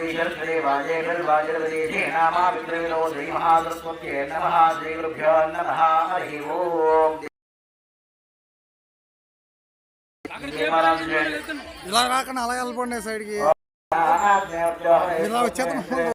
విశర్షే వాజేభిర్వాజరవదేశే నామా విక్రమిలో శ్రీ మహాసరస్వత్యే నమః శ్రీ గురుభ్యో హరి ఓం ఇలా రాకుండా అలా వెళ్ళిపోండి సైడ్కి ఇలా వచ్చేద్దాం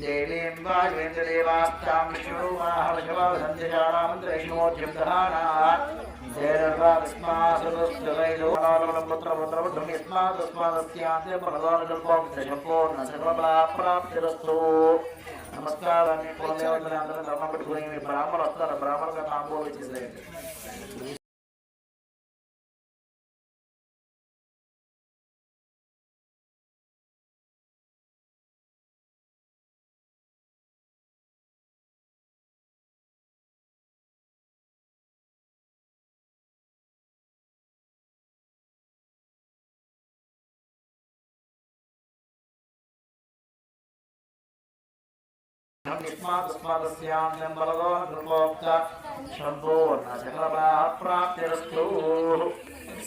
దేవీం వాజేంద్రదేవాస్తాం విష్ణువాహవశవాసంధ్యారామంత్రేష్ణోద్యం ప్రాప్తిరస్తు నమస్కారాన్ని కులదేవతలు ధర్మం పెట్టుకుని మీ బ్రాహ్మణులు వస్తారు బ్రాహ్మణులుగా తాంబూలు ఇచ్చేసేయండి యస్మాదస్మాదస్యాం బలదో నృపోక్త సంపూర్ణ సకలప్రాప్తిరస్తు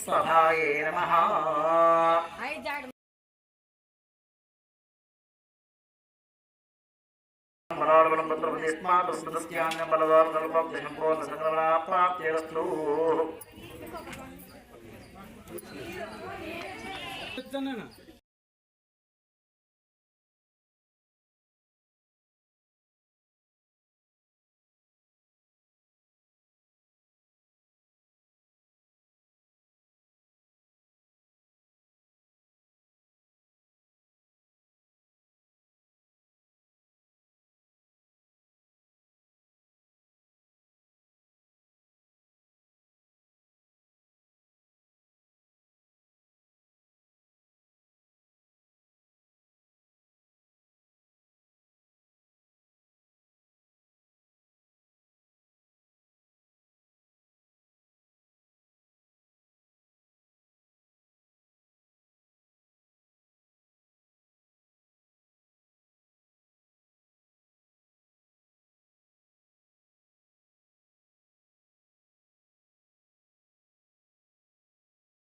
సహాయే నమః మనోరమణం పుత్రం యస్మాదస్మాదస్యాం బలదో నృపోక్త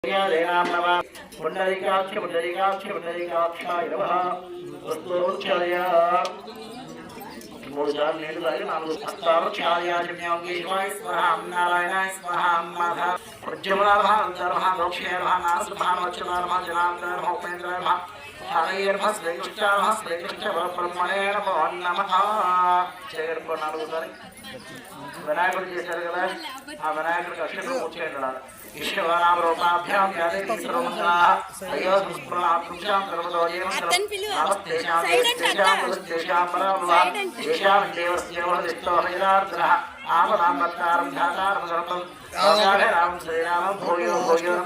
సంపూర్ణ సకలప్రాప్తిరస్తు పుండరీకాక్ష పుండరీకాక్ష పుండరీకాక్షాయ నమః వస్తోచ్చాయ మూడు సార్లు నీళ్లు తాగి నాలుగు హస్తాలు ఛాయాజమ్యోగేశ్వరాయ స్వహాం నారాయణాయ స్వహాం మాధ ప్రజ్వలాభ అంతర్భ మోక్షేర్భ నారసభ వచ్చనార్భ జనాంతర్భ ఉపేంద్రర్భ హరయేర్భ శ్రీకృష్ణార్భ శ్రీకృష్ణ బ్రహ్మణే నమో నమః చేరుకో నాలుగు సారి వినాయకుడు చేశారు కదా ఆ వినాయకుడికి అక్షరం కూర్చేయండి ఈశ్వరాం రూపాభ్యాం ధాతారం సర్వం శ్రీరామం భూయో భూయో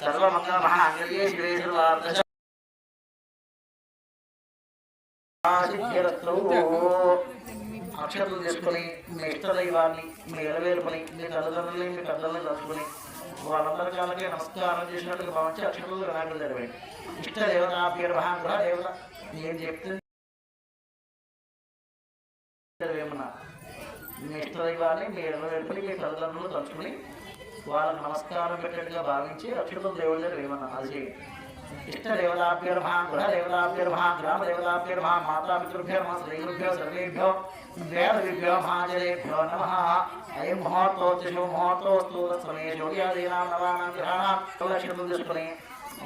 సర్వమంగళమహాంగళ్యే శివే సర్వార్థ అక్షతలు తీసుకుని మీ ఇష్టదైవాన్ని మీ ఎలవేలుపని మీ తల్లిదండ్రులని మీ పెద్దల్ని తలుచుకుని వాళ్ళందరి కాళ్ళకి నమస్కారం చేసినట్టుగా భావించి అక్షరాలు వినాయకులు జరిపండి ఇష్ట దేవత పేరు మహాగ్రహ దేవత ఏం చెప్తే ఏమన్నా మీ ఇష్టదైవాన్ని మీ ఎలవేలుపని మీ తల్లిదండ్రులు తలుచుకుని వాళ్ళకి నమస్కారం పెట్టినట్టుగా భావించి అక్షతలు దేవుడి దగ్గర ఏమన్నా అది చేయండి. ఇష్టదేవతాభ్యర్మ గృహదేవతాభ్యర్మ గ్రామదేవతాభ్యర్మ మాతాపితృభ్యర్మ శ్రీగురుభ్యో సర్వేభ్యో వేదవిభ్యో మహాజలేభ్యో నమ అయం ముహూర్తోస్తు ముహూర్తోస్తు సమయ జోడియాదీనాం నవానాం గ్రహాణం లక్షణం తీసుకుని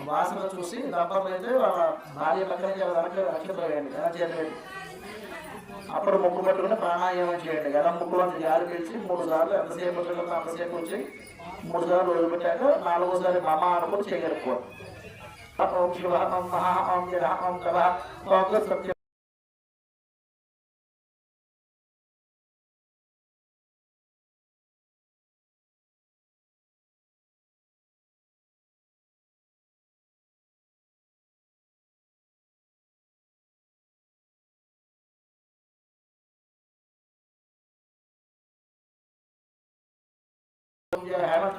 వాసన చూసి దంపతులు అయితే వాళ్ళ భార్య పక్కన నుంచి వెనక వేయండి ఎలా అప్పుడు ముక్కు పట్టుకుని ప్రాణాయామం చేయండి ఎలా ముక్కులో జారి పీల్చి మూడు సార్లు ఎంతసేపు అంతసేపు వచ్చి మూడు సార్లు వదిలిపెట్టాక నాలుగోసారి మమ అనుకుని చేయగలుపుకోవాలి अब ओम शिव ओम महा ओम विरा ओम कला ओम सत्य हेमंत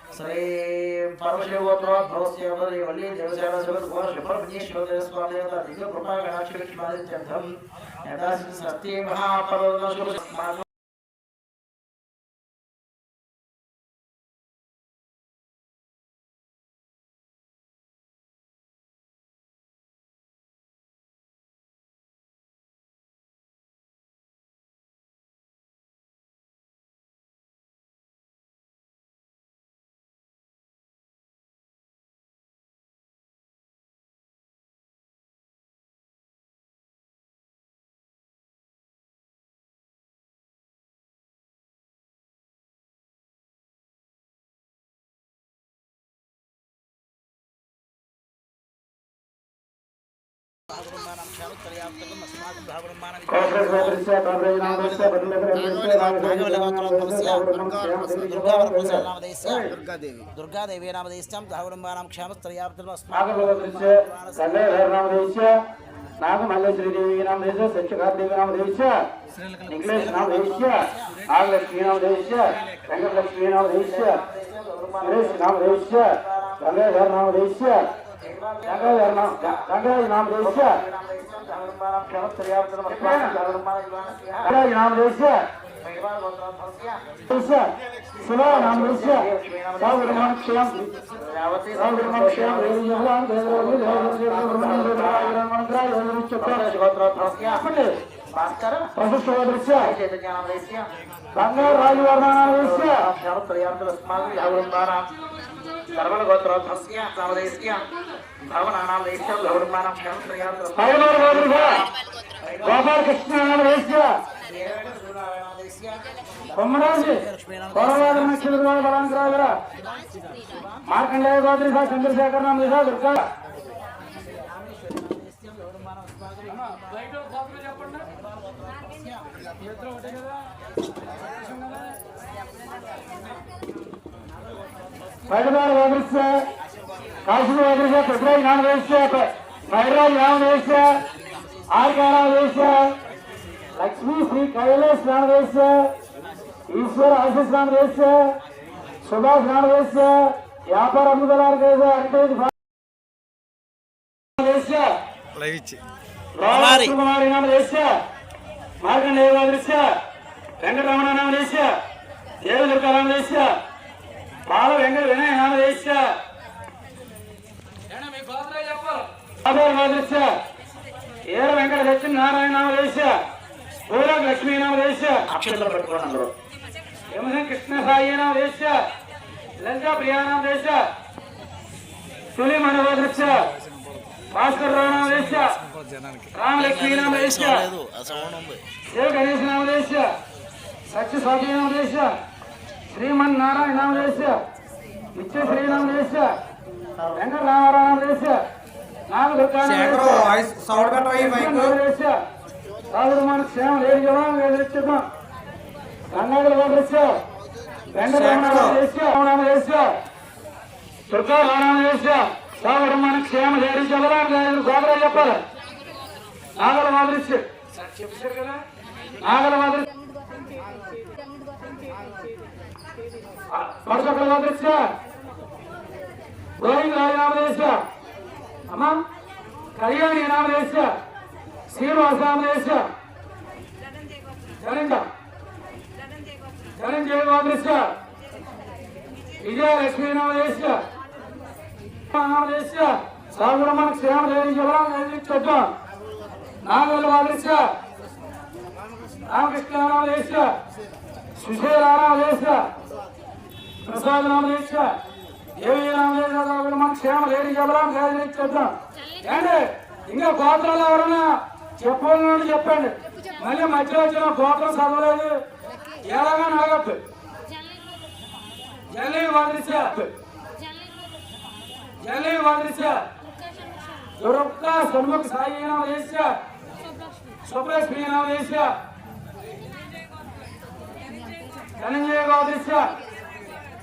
ఉషా సూర్య నమస్కారం దేవత సూర్యనారాయణ దేవతా ప్రత్యర్థమాదో శ్రీ పరమశివోత్రోద్భవస్య వల్లి దేవశాల సుబ్రహ్మణ్యేశ్వర స్వామి దేవత దివ్య दुर्गादेवी नामदेश्याम सहकुटुंबानां क्षेमस्त्रयाप्तम् अस्माकं ನಾಗಮಲ್ಲೇಶ್ವರಿ ನಾಮದೇಶ ಸಚ್ಚಿಕಾರ್ದೇವಿ ನಾಮದೇಶ ನಿಂಗ್ಲೇಶ ನಾಮದೇಶ ನಾಗಲಕ್ಷ್ಮಿ ನಾಮದೇಶ ರಂಗಲಕ್ಷ್ಮಿ ನಾಮದೇಶ ಸುರೇಶ್ ನಾಮದೇಶ ಗಂಗಾಧರ ನಾಮದೇಶ నామదేశ్య వెంకటలక్ష్మీ నామదేశ్య సురేష్ నామదేశ్య గంగాధర నామదేశ్య గంగాధర గంగాధర నామదేశ్య గంగాధర రాజు వర్ణాదేశ్య సర్వల గోత్రోద్భస్య నామదేశ్య భవనానామదేశ్య గౌరమానం క్షేమత్రయాత్ర పైనూరు గోత్రిక గోపాలకృష్ణ నామదేశ్య కొమ్మరాజు కొరవాద నక్షత్ర బలాంకరాజుల మార్కండేయ గోత్రిక చంద్రశేఖర్ నామదేశ దుర్గా పైడదారు గోత్రిక కాశీ గోత్రిక పెద్దరాజు నామదేశ్య పైడరాజు నామదేశ్య ఆర్కా నామదేశ్య లక్ష్మీ శ్రీ కైలాస్ నామదేశ ఈశ్వర ఆశీస్ నామదేశ సుభాష్ నామదేశ వ్యాపార అమ్ముదలారు కేసు అంటే కుమారి నామదేశ మార్కండేయ నామదేశ వెంకటరమణ నామదేశ దేవదుర్గ నామదేశ బాల వెంకట వినయ ఆధార్ నామదేశ ఏర వెంకట సత్యనారాయణ నామదేశ పూరక్ లక్ష్మీ నామదేశ అక్షంతలు పెట్టుకోండి అందరూ. యమహం కృష్ణ సాయి నామదేశ లలితా ప్రియా నామదేశ సులి మనోదృశ భాస్కర్ రావు నామదేశ రామలక్ష్మీ నామదేశ శివ గణేష్ నామదేశ సత్య స్వామి నామదేశ శ్రీమన్ నారాయణ నామదేశ నిత్య శ్రీ నామదేశ వెంకట రామారావు నామదేశ నాగదుర్గా నామదేశ సాగురమాన క్షేమ లేని జవాన్ వేదిస్తున్నాం కర్ణాటక కాంగ్రెస్ వెంకటరామదేశ దుర్గా రామదేశ సాగురమాన క్షేమ లేని జవాన్ గోదరా చెప్పాలి. నాగల నాగల మాదిరి పడచకల మాదిరిస్ గోవింద రామదేశ అమ్మా కళ్యాణి నామదేశ శ్రీనివాస నామదేశ జనంజ ధనంజయ వాదృశ విజయలక్ష్మీ విజయలక్ష్మి నామదేశ సాగురమణ క్షేమ లేని జవరం నిర్మించొద్దాం నాగల రామకృష్ణ. నామదేశ సుశీల నామదేశ ప్రసాద్ నామదేశ దేవి నామదేశ సాగురమణ క్షేమ లేని జవరం నిర్మించొద్దాం ఏంటి? ఇంకా గోత్రాలు ఎవరైనా చెప్పాలని చెప్పండి. మళ్ళీ మధ్యలో వచ్చిన గోత్రం చదవలేదు. ఎలాగా నాగప్పు జల్లి వాదరిస జల్లి వదిలిసే దుర్గా సన్ముఖ సాయి నామదేశ సుప్రశ్రీ వేసా ధనంజయ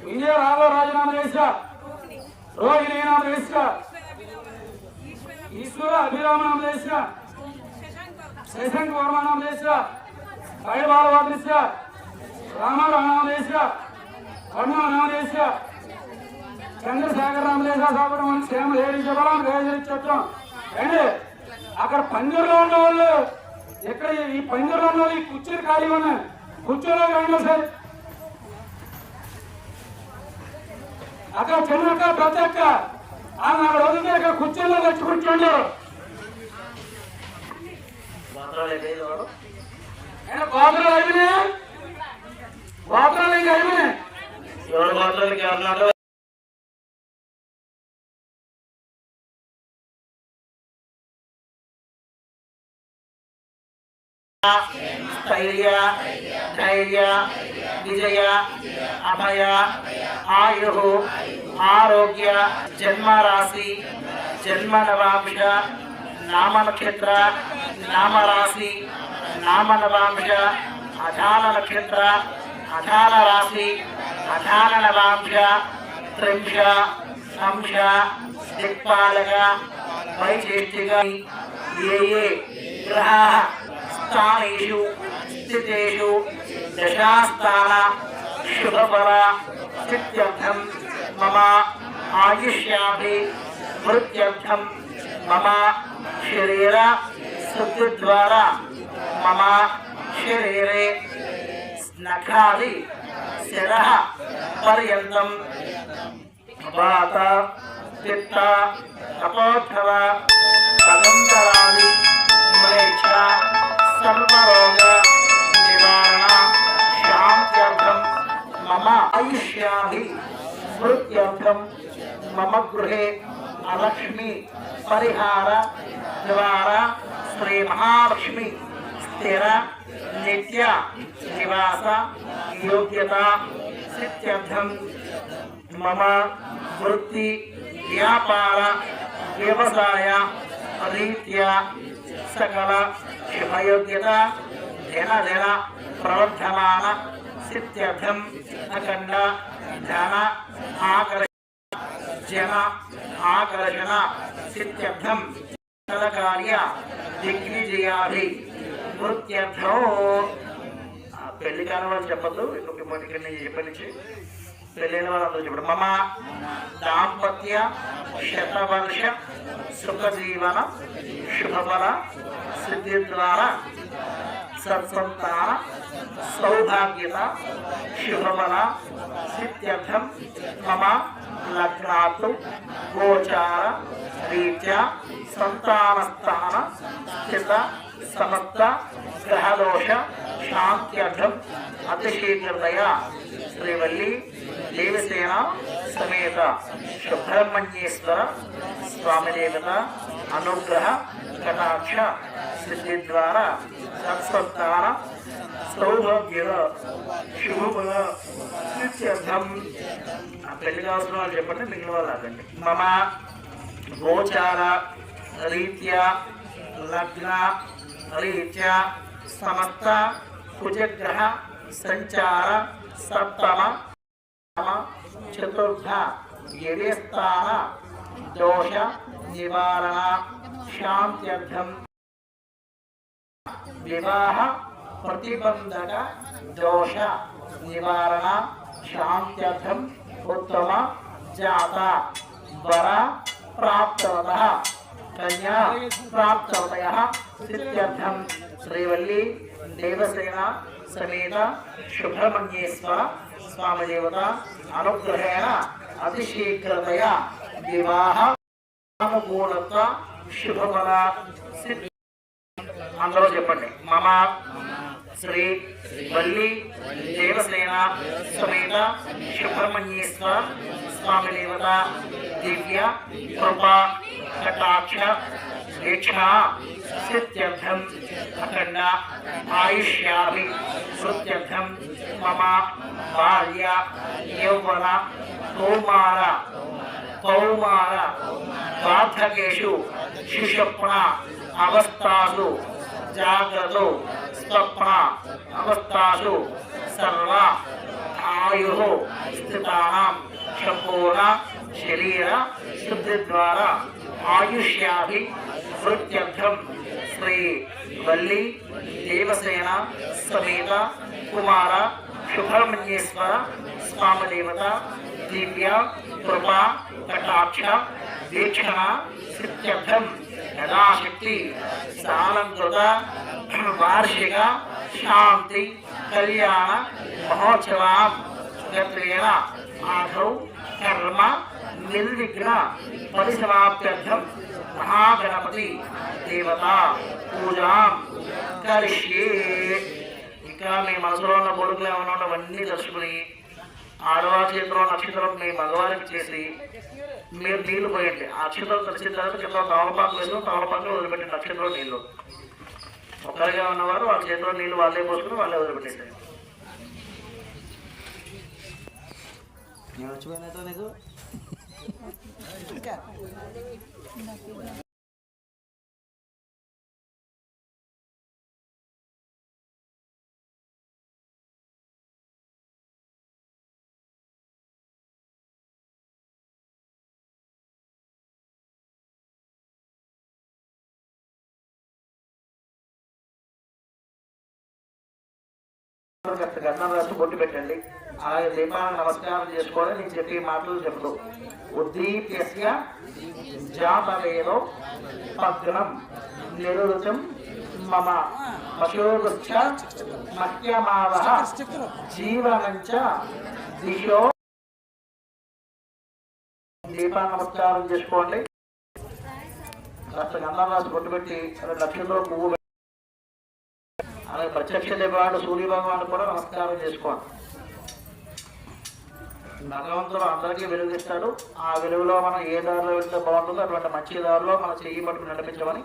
గోదేశ విజయ రాఘవరాజు నామదేశ రోహిణి నామదేశ ఈశ్వర అభిరామ నామదేశ శశాంక్ వర్మ నామదేశ సాయిబాల వాదేశ రామారావు నామదేశ నామ నామదేశ చంద్రశేఖర రామదేశ సాగరం క్షేమ ఏడి జబలం చట్టం ఏంటి? అక్కడ పందిరిలో ఉన్న వాళ్ళు ఇక్కడ ఈ పందిరిలో ఉన్న వాళ్ళు ఈ కుర్చీలు ఖాళీ ఉన్నాయి? కుర్చీలో రండి సార్? అక్కడ చిన్నక్క పెద్దక్క ఆమె అక్కడ వదిలితే ఇక్కడ కుర్చీలో ఆయన గోపురాలు ఇంకా ఎవరి స్థైర్య ధైర్య. విజయ అభయ ఆయు ఆరోగ్య జన్మరాశి జన్మ నవాంశ నామ నక్షత్ర నామరాశి నామ నవాంశ అధాన నక్షత్ర అధాన రాశి అధాన నవాంశ త్రింశ అంశ దిక్పాలక వైచేష్టిక ఏ ఏ గ్రహ స్థానేషు స్థితేషు దశాస్థాన శుభఫల స్థిత్యర్థం మమ ఆయుష్యాభి మృత్యర్థం మమ శరీర శుద్ధిద్వారా మమ శరీరే నఖాది శిర పర్యంతం వాత పిత్త కపోద్ధవ కదంతరాది మ్లేచ్ఛ సర్వరోగ మమ ఆయుష్యాభి స్మృత్యర్థం మమ గృహే అలక్ష్మి పరిహార ద్వారా శ్రీ మహాలక్ష్మి స్థిర నిత్య నివాస యోగ్యత సిద్ధ్యర్థం మమ వృత్తి వ్యాపార వ్యవసాయ రీత్యా సకల శుభయోగ్యత దిన దిన ప్రవర్ధమాన సిద్ధ్యర్థం అఖండ ధన ఆకర్ష జన ఆకర్షణ సిద్ధ్యర్థం కార్య దిగ్విజయాభి వృత్యర్థం పెళ్ళి కాని వాళ్ళు చెప్పద్దు ఇంకొక నేను చెప్పని పెళ్ళైన వాళ్ళందరూ చెప్పడు. మమ దాంపత్య శతవర్ష సుఖజీవన శుభఫల సిద్ధి ద్వారా సత్సంతాన సౌభాగ్యత శుభమల సిద్ధ్యర్థం మమ లగ్నాతు గోచార రీత్యా సంతానస్థాన స్థిత సమస్త గ్రహదోష శాంత్యర్థం అతిశీఘ్రతయా శ్రీవల్లి దేవసేన సమేత సుబ్రహ్మణ్యేశ్వర స్వామి దేవత అనుగ్రహ కటాక్ష సిద్ధి ద్వారా సత్సంతాన సౌభాగ్య శుభఫల నిత్యర్థం ఆ పెళ్ళి కావాల్సిన వాళ్ళు చెప్పండి మిగిలిన వాళ్ళు అదండి మమ గోచార రీత్యా లగ్న రీత్యా సమస్త కుజగ్రహ సంచార సప్తమ నవ చతుర్థ వ్యవస్థాన దోష నివారణ శాంత్యర్థం వివాహ ప్రతిబంధక దోష నివారణ శాంత్యర్థం ఉత్తమ జాత వర ప్రాప్తవత కన్యా ప్రాప్తవతయ సిద్ధ్యర్థం శ్రీవల్లి దేవసేన సమేత శుభ్రమణ్యేశ్వర స్వామిదేవత అనుగ్రహేణ అతిశీఘ్రతయ. వివాహ అనుకూలత శుభఫల సిద్ధి అందరూ చెప్పండి. మమ శ్రీ వల్లి దేవసేన సమేత సుబ్రహ్మణ్యేశ్వర స్వామి దేవత దివ్య కృప కటాక్ష దీక్ష సిద్ధ్యర్థం అఖండ ఆయుష్యాభి వృత్యర్థం మమ భార్య యౌవన కౌమార కౌమార వార్ధకేషు శిశుప్న అవస్థాసు జాగ్రత్త స్వప్న అవస్థాసు సర్వ ఆయు స్థితానాం సంపూర్ణ శరీర శుద్ధి ద్వారా ఆయుష్యాభి వృత్యర్థం శ్రీ వల్లి దేవసేన సమేత కుమార సుబ్రహ్మణ్యేశ్వర స్వామి దేవత దివ్య కృపా కటాక్ష వీక్షణ సిత్యర్థం యథాశక్తి సాలంకృత వార్షిక శాంతి కళ్యాణ మహోత్సవం సుగత్రేణ ఆధౌ కర్మ నిర్విఘ్న పరిసమాప్త్యర్థం మహాగణపతి దేవత పూజా కరిష్యే. ఇంకా మీ మనసులో ఉన్న కొడుకులు ఏమైనా ఉంటే అవన్నీ దర్శకుని ఆడవారి చేతిలో నక్షత్రం మీ మగవారికి చేసి మీరు నీళ్ళు పోయండి. ఆ అక్షతలు తెలిసిన తర్వాత కింద తవలపాకు వేసుకుని తవలపాకు వదిలిపెట్టి నక్షత్రం నీళ్ళు ఒక్కరిగా ఉన్నవారు వాళ్ళ చేతిలో నీళ్ళు వాళ్ళే పోసుకుని వాళ్ళే వదిలిపెట్టేసారు నేను వచ్చిపోయినట్టు నీకు? గంధం రాసి బొట్టు పెట్టండి. అలాగే దీపాలను నమస్కారం చేసుకోవాలి. నేను చెప్పే మాటలు చెప్తూ ఉద్దీప్యస్య జాతవేదో పగ్నం నిరుతం మమ పశోగచ్చ మహ్యమావ జీవనంచ దిశో. దీపా నమస్కారం చేసుకోండి. కాస్త గంధం రాసి బొట్టు పెట్టి రెండు లక్షల్లో పువ్వు అలాగే ప్రత్యక్ష దేవాడు సూర్య భగవాన్ కూడా నమస్కారం చేసుకోండి భగవంతుడు అందరికీ వెలుగిస్తాడు ఆ వెలుగులో మనం ఏ దారిలో వెళ్తే బాగుంటుందో అటువంటి మంచి దారిలో మనం చెయ్యి పట్టుకుని నడిపించమని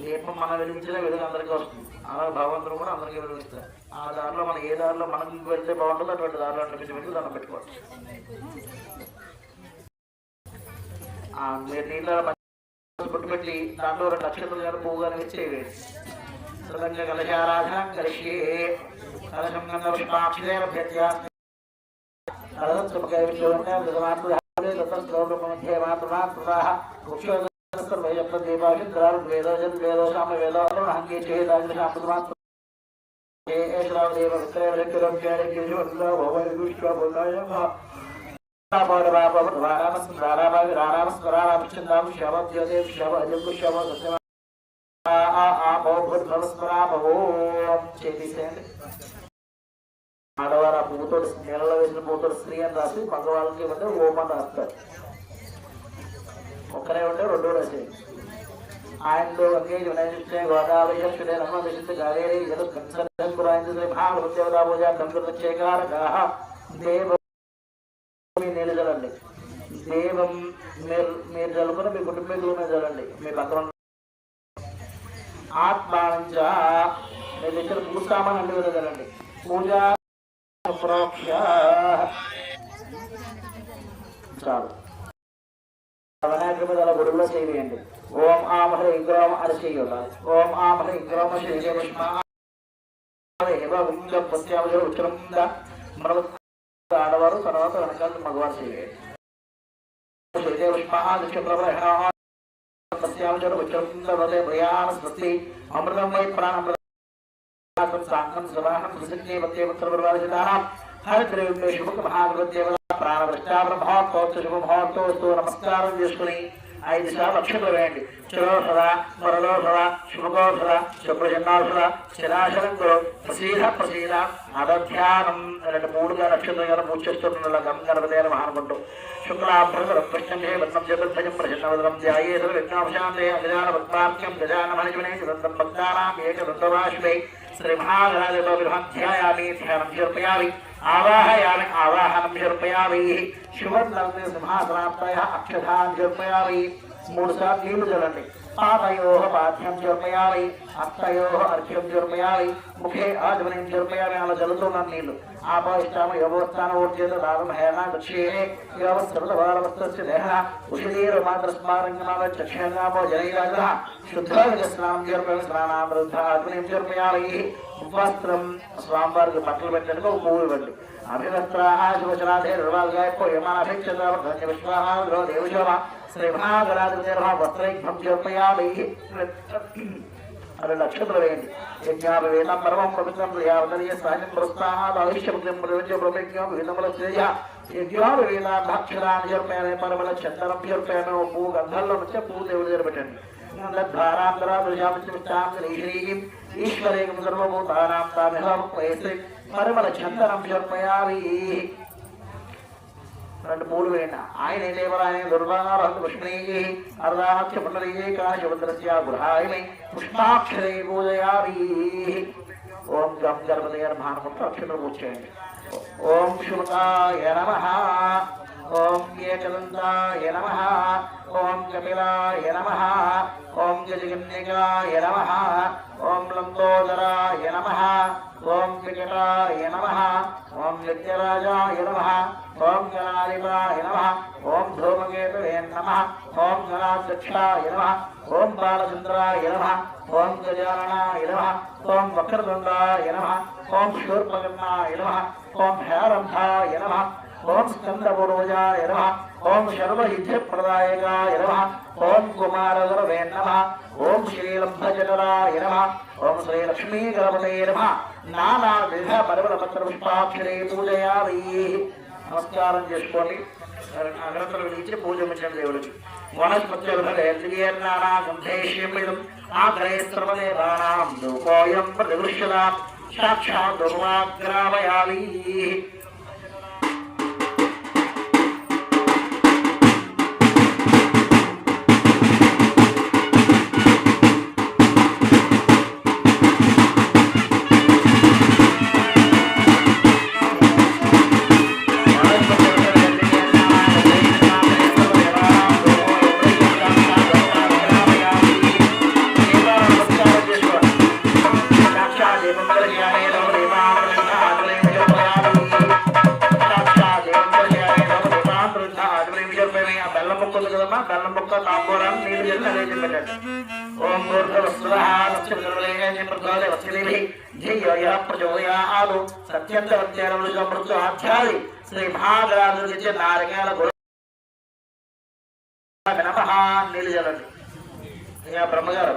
దీపం మనం వెలిగించిన వెలుగు అందరికీ వస్తుంది. అలాగే భగవంతుడు కూడా అందరికీ వెలుగిస్తాడు ఆ దారిలో మనం ఏ దారిలో మనం వెళ్తే బాగుంటుందో అటువంటి దారిలో నడిపించమని దండం పెట్టుకోవచ్చు. మీరు నీళ్ళ పుట్టుపెట్టి దాంట్లో రెండు నక్షత్రం గారు పువ్వు గారు ఇచ్చి సృదంగ కలశారాధనం కలిషే కలశం గంధ పుష్పాక్షిదేవ భ్యత్యాస్మి కలశం సుమకై విశ్వవంత గృహమాత్మధారే దత్తం శ్లోకం మధ్య మాతృమాతృదాః వృక్షోదస్తం వైజప్తం దీపాశుద్రాలు వేదోజన్ వేదోషామ వేదోహం హంగే చేదాగ్ని శాంతమాత్ర ఏ ఏ శ్రావదేవ విక్రయ ఆడవారు ఆ పువ్వుతో నీళ్ళలో వేసిన పువ్వుతో స్త్రీ అని రాసి మగవాళ్ళకి ఇవ్వండి ఓం అని రాస్తారు ఒక్కరే ఉంటే రెండో రాసేది ఆయనలో వంగే వినయిస్తే గోదావరి యక్షుడే నమ్మ విశిష్ట గావేరి జగత్ కంసరం పురాయింద్ర భాగవత్యవదా పూజ కంకృతచేకారకాః దేవ మీ నీళ్ళు చల్లండి దేవం మీరు మీరు చల్లుకుని మీ కుటుంబీకులు మీరు చల్లండి మీ పక్కన ఉన్న మీ దగ్గర పూస్తామని అన్ని మీద చల్లండి పూజ ప్రోక్ష చాలు. వినాయక మీద అలా గుడిలో చేయండి ఓం ఆమ ఆమహ ఇంగ్రోమ అది చేయాలి ఓం ఆమ ఆమహ ఇంగ్రోమ శ్రీదేవ ఉత్తరం మనం ఆడవారు తర్వాత వెనకాల మగవారు చేయాలి అమృతం వై ప్రాణం సాంగం సమాహం సుసజ్ఞేవత్యేవత్సర్వవాసితాః హరిద్రవ్యే శుభక మహాగృదేవ ప్రాణవృష్టాబ్రభావోత్తు శుభభావోత్తు నమస్కారం చేసుకుని ఐదు సార్లు అక్షతలు వేయండి. చిరోషద మరలోషద శుభగోషద శుభ్రజన్నాషద శిలాశలంలో ప్రసీద ప్రసీద మదధ్యానం రెండు మూడుగా నక్షత్రం గారు చేస్తున్న గం గణపతి మహానుకుంటూ శుక్లాభ్రతం కృష్ణే వర్ణం చతుర్భజం ప్రసన్నవదనం ధ్యాయేశ్వర విఘ్నాభశాంతే అగజాన పద్మార్క్యం గజాన మహిమనే సుదంతం భక్తానాం ఏకదంతవాశివై శ్రీ మహాగణాధిపతిధ్యాయామి ధ్యానం సమర్పయామి ఆవాహయామి ఆవాహనం సమర్పయామి శుభం సింహాసనాత్మయ అక్షధాన్ సమర్పయామి మూడు సార్లు నీళ్ళు చల్లండి పాదయో పాఠ్యం జర్మయాలి అత్తయో అర్ఘ్యం జర్మయాలి ముఖే ఆజమనం జర్మయాలి అలా జరుగుతున్నాను నీళ్ళు ఆపాయిష్టామ యోగోత్థాన ఊర్జేత దానం హేన దక్షిణే యోగస్సృతవారవస్తస్య దేహ ఉషిదీర మాత్ర స్మారంగమావ చక్షణామో జనైరాజ శుద్ధ స్నానం చూర్మయామి స్నానామృద్ధ ఆజమనం జర్మయాలి వస్త్రం స్వామివారికి బట్టలు పెట్టడానికి ఒక పువ్వు ఇవ్వండి అభివస్త్రాः శుభచరాధే రువాల్గాయపోయమానభిక్షతావర్ధన్య విశ్వాహాద్రో దేవశోభ శ్రీమహాగణాధిపతిర్మా వస్త్రైభం చూర్మయామి రెండు నక్షత్రం వేయండి యజ్ఞాపవేదం పరమం పవిత్రం యావదనీయ సాయం పురస్తాహాదవిష్యముద్రం ప్రపంచ ప్రపంచం విధముల శ్రేయ యజ్ఞాపవేదాక్షరాన్ని చూర్మయామి పరమల చందనం చూర్మయామి ఓ పువ్వు గంధంలో నుంచి పువ్వు దేవుడు దగ్గర పెట్టండి ధారాంతరాశ్రీం ఈశ్వరేకం సర్వభూతానాం తామిహం వయస్సు పరిమళ చందనం చూర్మయామి రెండు మూడు వేణ ఆయన దేవరాయ దుర్వారహ పుష్పణీ అర్ధాక్ష పునరీ కాశభద్రస్య గృహాయమి పుష్పాక్షరే పూజయామి ఓం గం గణపతి భానుమంత అక్షరం పూజ ఓం శుభకాయ నమ. ఓం ఏకదంతాయ నమ. ఓం కపిలాయ నమ. ఓం గజగన్యకాయ నమ. ఓం లంబోదరాయ నమ. ఓం వికటాయ నమ ఓం నిత్యరాజాయ నమ ఓం గణాధిపాయ నమ ఓం ధూమకేతవే నమ ఓం జనాధ్యక్షాయ నమ ఓం బాలచంద్రాయ నమ ఓం గజాననాయ నమ ఓం వక్రతుండాయ నమ ఓం శూర్పకర్ణాయ నమ ఓం హేరంభాయ నమ ఓం స్కందపూర్వజాయ నమ ఓం శర్వయుద్ధప్రదాయకాయ నమ ఓం కుమారగురవే నమ ఓం శ్రీలంభజనరాయ నమ ఓం శ్రీలక్ష్మీగణపతే నమ నానావిధ పరిమళ పత్ర పుష్పాక్షరే పూజయామి. నమస్కారం చేసుకోండి. అగ్రతలు విధించి పూజమించిన దేవుడికి. వనస్పత్యుర్నానా గంధేష్యం ఆగ్రయస్త్రవదేవానాం దూపోయం ప్రతిగృష్యతాం సాక్షాత్ దుర్వాగ్రామయాలి సత్యంతవత్యాలు ఆధ్యాది శ్రీ మహాగణాధిపతి నారగాల గురు నమః నీళ్ళు అయ్యా బ్రహ్మగారు